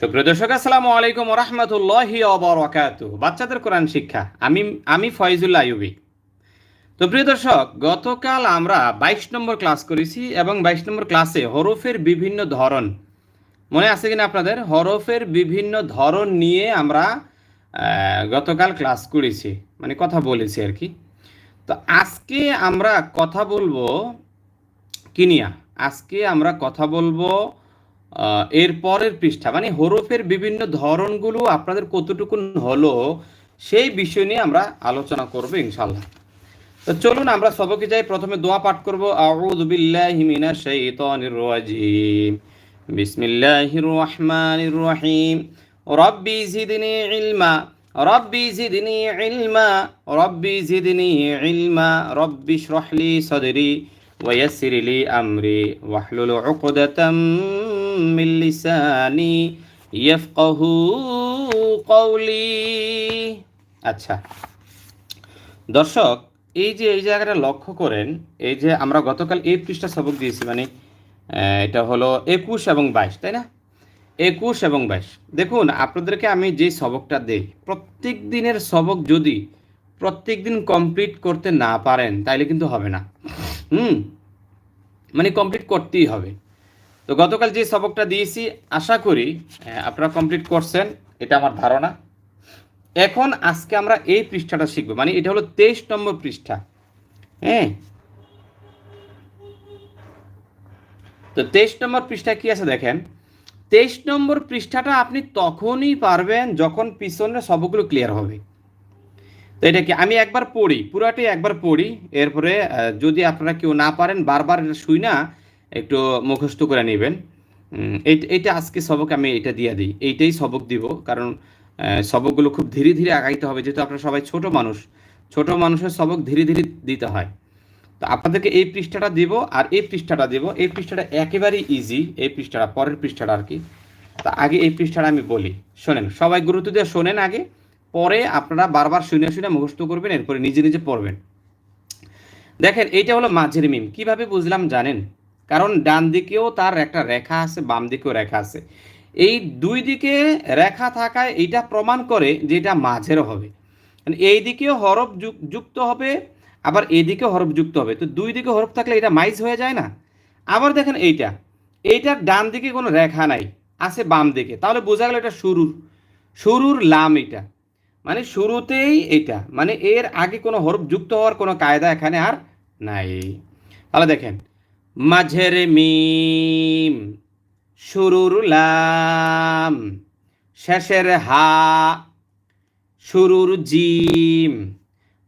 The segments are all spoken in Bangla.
সুপ্রিয় দর্শক, আসসালামু আলাইকুম রহমতুল্লাহি অবরাকাত বাচ্চাদের কোরআন শিক্ষা, আমি আমি ফয়জুল্লাহ আইয়ুবি। তো প্রিয় দর্শক, গতকাল আমরা বাইশ নম্বর ক্লাস করেছি এবং বাইশ নম্বর ক্লাসে হরফের বিভিন্ন ধরন। মনে আছে কিনা আপনাদের? হরফের বিভিন্ন ধরন নিয়ে আমরা গতকাল ক্লাস করেছি। মানে কথা বলেছি আর কি। তো আজকে আমরা কথা বলব কিনিয়া। আজকে আমরা কথা বলব এর পরের পৃষ্ঠা মানে হরফের বিভিন্ন ধরনগুলো আপনাদের কতটুকু হলো, সেই বিষয় নিয়ে আমরা আলোচনা করব ইনশাল্লাহ তো চলুন, আমরা সবকে যাই, প্রথমে দোয়া পাঠ করব। আউযু বিল্লাহি মিনাশ শাইতানির রাজিম। বিসমিল্লাহির রহমানির রহিম। রব্বি জিদনি ইলমা, রব্বি জিদনি ইলমা, রব্বি জিদনি ইলমা, রব্বি ইশরাহ লি সাদরি ওয়াইসির লি আমরি, ওয়াহলুল উকদাতাম من لساني يفقه قولي আচ্ছা দর্শক এই যে এই জায়গাটা লক্ষ্য করেন এই যে আমরা গতকাল এই পৃষ্ঠা সবক দিয়েছি মানে আহ, এটা হলো একুশ এবং বাইশ তাই না একুশ এবং বাইশ দেখুন আপনাদেরকে আমি যে সবকটা দেই প্রত্যেক দিনের সবক যদি প্রত্যেক দিন কমপ্লিট করতে না পারেন তাইলে কিন্তু হবে না হুম মানে কমপ্লিট করতেই হবে তো গতকাল যে সবকটা দিয়েছি, আশা করি আপনারা কমপ্লিট করছেন, এটা আমার ধারণা। এখন আজকে আমরা এই পৃষ্ঠাটা শিখব। মানে এটা হলো তেইশ নম্বর পৃষ্ঠা। হ্যাঁ? তো তেইশ নম্বর পৃষ্ঠা কি আছে দেখেন? তেইশ নম্বর পৃষ্ঠাটা আপনি তখনই পারবেন যখন পিছনের সবগুলো ক্লিয়ার হবে। তো এটা কি, আমি একবার পড়ি পুরাটি একবার পড়ি, এরপরে যদি আপনারা কেউ না পারেন, বারবার এটা শুই না একটু মুখস্থ করে নেবেন। এইটা আজকে সবক আমি এটা দিয়ে দিই। এইটাই সবক দিব, কারণ সবকগুলো খুব ধীরে ধীরে আগাইতে হবে, যেহেতু আপনারা সবাই ছোট মানুষ। ছোট মানুষের সবক ধীরে ধীরে দিতে হয়। তো আপনাদেরকে এই পৃষ্ঠাটা দিব, আর এই পৃষ্ঠাটা দিব। এই পৃষ্ঠাটা একেবারেই ইজি এই পৃষ্ঠাটা পরের পৃষ্ঠাটা আর কি। তা আগে এই পৃষ্ঠাটা আমি বলি। শোনেন, সবাই গুরুত্ব দিয়ে শোনেন আগে, পরে আপনারা বারবার শুনে শুনে মুখস্থ করবেন, এরপরে নিজে নিজে পড়বেন। দেখেন, এইটা হলো মাঝের মিম। কীভাবে বুঝলাম জানেন? কারণ ডান দিকেও তার একটা রেখা আছে, বাম দিকেও রেখা আছে। এই দুই দিকে রেখা থাকায় এইটা প্রমাণ করে যে এটা মাঝেরও হবে। মানে এই দিকেও হরফ যুক- যুক্ত হবে, আবার এই দিকেও হরফ যুক্ত হবে। তো দুই দিকে হরফ থাকলে এটা মাইজ হয়ে যায় না? আবার দেখেন এইটা। এইটার ডান দিকে কোনো রেখা নাই, আছে বাম দিকে। তাহলে বোঝা গেল এটা শুরুর শুরুর লাম এটা মানে শুরুতেই এটা মানে এর আগে কোনো হরফ যুক্ত হওয়ার কোনো কায়দা এখানে আর নাই। তাহলে দেখেন মাঝের মিম, শুরুর লাম, শেষের হা, শুরুর জিম,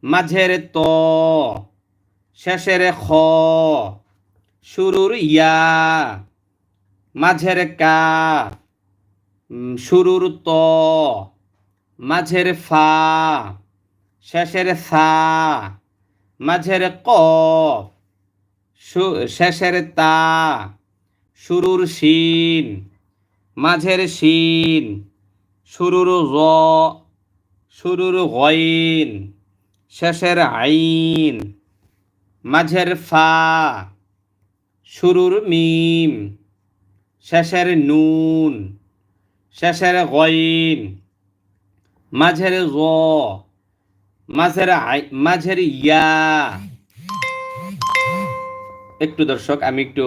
মাঝের ত, শেষের খ, শুরুর ইয়া, মাঝের কা শুরুর ত, মাঝের ফা, শেষের সা, মাঝের কফ শেষের তা, শুরুর শিন, মাঝের শিন, শুরুর র শুরুর গইন, শেষের আইন, মাঝের ফা, শুরুর মিম, শেষের নুন, শেষের গইন, মাঝের গ মাঝের মাঝের ইয়া একটু দর্শক, আমি একটু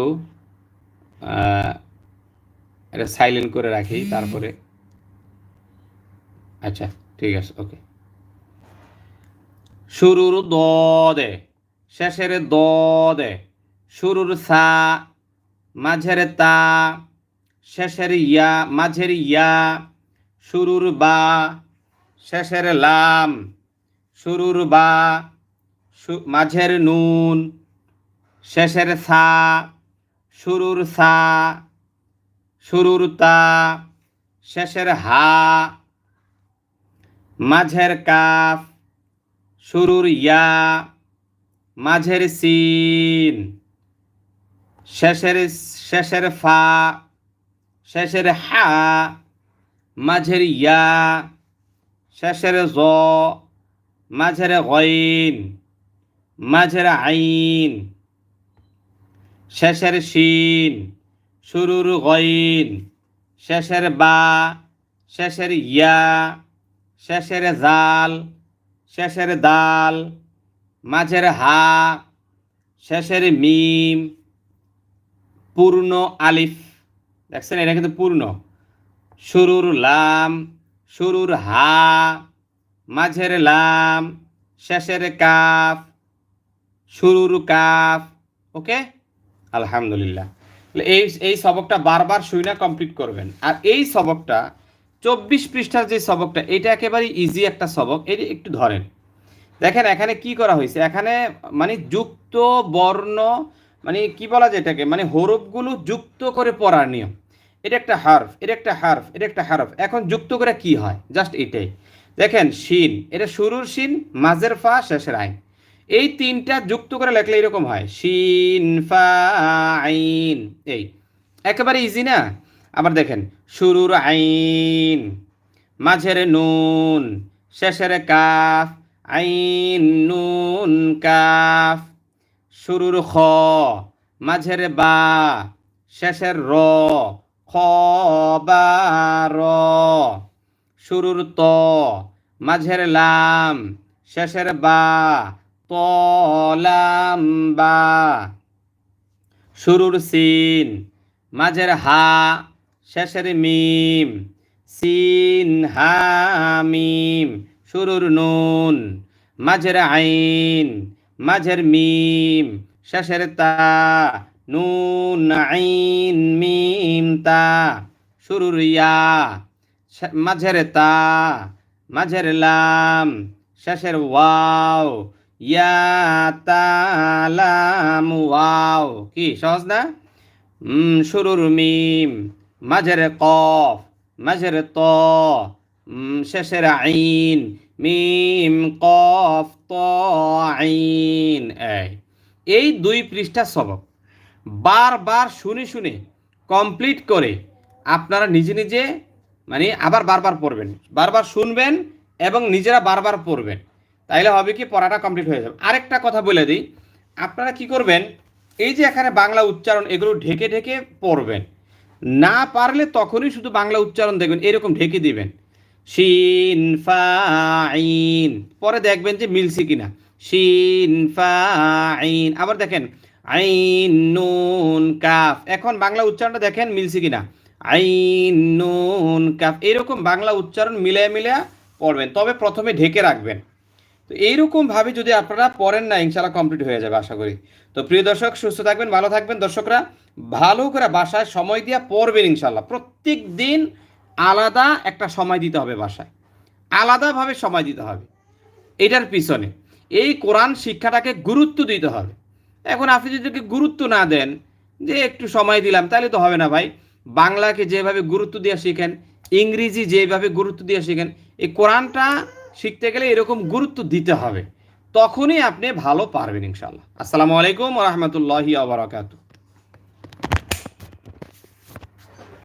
এটা সাইলেন্ট করে রাখি, তারপরে। আচ্ছা ঠিক আছে ওকে শুরুর দ দে, শেষের দ দে, শুরুর সা, মাঝের তা, শেষের ইয়া, মাঝের ইয়া, শুরুর বা, শেষের লাম, শুরুর বা মাঝের নুন শেষের সা, শুরুর সা, শুরুর তা, শেষের হা, মাঝের কাফ, শুরুর ইয়া, মাঝের সিন, শেষের শেষের ফা, শেষের হা, মাঝের ইয়া, শেষের জ, মাঝের গইন, মাঝের আইন শেষের শিন, শুরুর গইন, শেষের বা, শেষের ইয়া, শেষের জাল, শেষের দাল, মাঝের হা, শেষের মিম, পূর্ণ আলিফ। দেখছেন, এটা কিন্তু পূর্ণ। শুরুর লাম, শুরুর হা, মাঝের লাম, শেষের কাফ, শুরুর কাফ, ওকে? আলহামদুলিল্লাহ। এই এই সবকটা বারবার শুই না কমপ্লিট করবেন। আর এই সবকটা, চব্বিশ পৃষ্ঠার যে সবকটা, এটা একেবারে ইজি একটা সবক। এটি একটু ধরেন। দেখেন এখানে কি করা হয়েছে? এখানে মানে যুক্ত বর্ণ মানে কি বলা যায় এটাকে? মানে হরফগুলো যুক্ত করে পড়ার নিয়ম। এটা একটা হার্ফ, এটা একটা হার্ফ, এটা একটা হার্ফ। এখন যুক্ত করে কি হয়? জাস্ট এটাই। দেখেন, শিন, এটা শুরুর শিন, মাঝের ফা, শেষের আইন। এই তিনটা যুক্ত করে লেখলে এরকম হয়। শিন আইন। এই, একেবারে ইজি না? আবার দেখেন, শুরুর আইন, মাঝের নুন, শেষের কাফ, আইন, নুন, কাফ। শুরুর খ, মাঝের বা, শেষের র, খ, বা, র। শুরুর ত, মাঝের লাম, শেষের বা ত লাম শুরুর সিন, মাঝের হা, শেষের মিম, সিন, হা, মিম, শুরুর নুন, মাঝের আইন, মাঝের মিম, শেষের তা, নুন, আইন, মিম, তা, শুরুর ইয়া মাঝের তা, মাঝের লাম, শেষের ওয়াও ইয়া তালাম ওয়াও। কি, সহজ না? শুরুর মিম, মাঝের কফ, মাঝের ত শেষের আইন, মিম, কফ, ত, আইন। এই দুই পৃষ্ঠা সবক বারবার শুনে শুনে কমপ্লিট করে আপনারা নিজে নিজে মানে আবার বারবার পড়বেন। বারবার শুনবেন এবং নিজেরা বারবার পড়বেন। তাইলে হবে কি পড়াটা কমপ্লিট হয়ে যাবে। আরেকটা কথা বলে দিই, আপনারা কি করবেন, এই যে এখানে বাংলা উচ্চারণ এগুলো ঢেকে ঢেকে পড়বেন। না পারলে তখনই শুধু বাংলা উচ্চারণ দেখবেন, এরকম ঢেকে দিবেন। শিন, ফা আইন পরে দেখবেন যে মিলছে কিনা। শিন, ফা আইন আবার দেখেন, আইন, নুন, কাফ, এখন বাংলা উচ্চারণটা দেখেন মিলছে কিনা। আইন, নুন, কাফ, এরকম বাংলা উচ্চারণ মিলিয়ে মিলিয়ে পড়বেন, তবে প্রথমে ঢেকে রাখবেন। তো এইরকম ভাবে যদি আপনারা পড়েন না ইনশাল্লাহ কমপ্লিট হয়ে যাবে, আশা করি। তো প্রিয় দর্শক, সুস্থ থাকবেন, ভালো থাকবেন। দর্শকরা, ভালো করে বাসায় সময় দিয়ে পড়বেন ইনশাল্লাহ প্রত্যেক দিন আলাদা একটা সময় দিতে হবে বাসায়। আলাদাভাবে সময় দিতে হবে। এটার পিছনে। এই কোরআন শিক্ষাটাকে গুরুত্ব দিতে হবে। এখন আপনি যদি গুরুত্ব না দেন, যে একটু সময় দিলাম, তাহলে তো হবে না ভাই। বাংলাকে যেভাবে গুরুত্ব দিয়ে শিখেন, ইংরেজি যেভাবে গুরুত্ব দিয়ে শিখেন, এই কোরআনটা শিখতে গেলে এরকম গুরুত্ব দিতে হবে। তখনই আপনি ভালো পারবেন ইনশাল্লাহ আসসালামু আলাইকুম রহমতুল্লাহি আবরাকাতু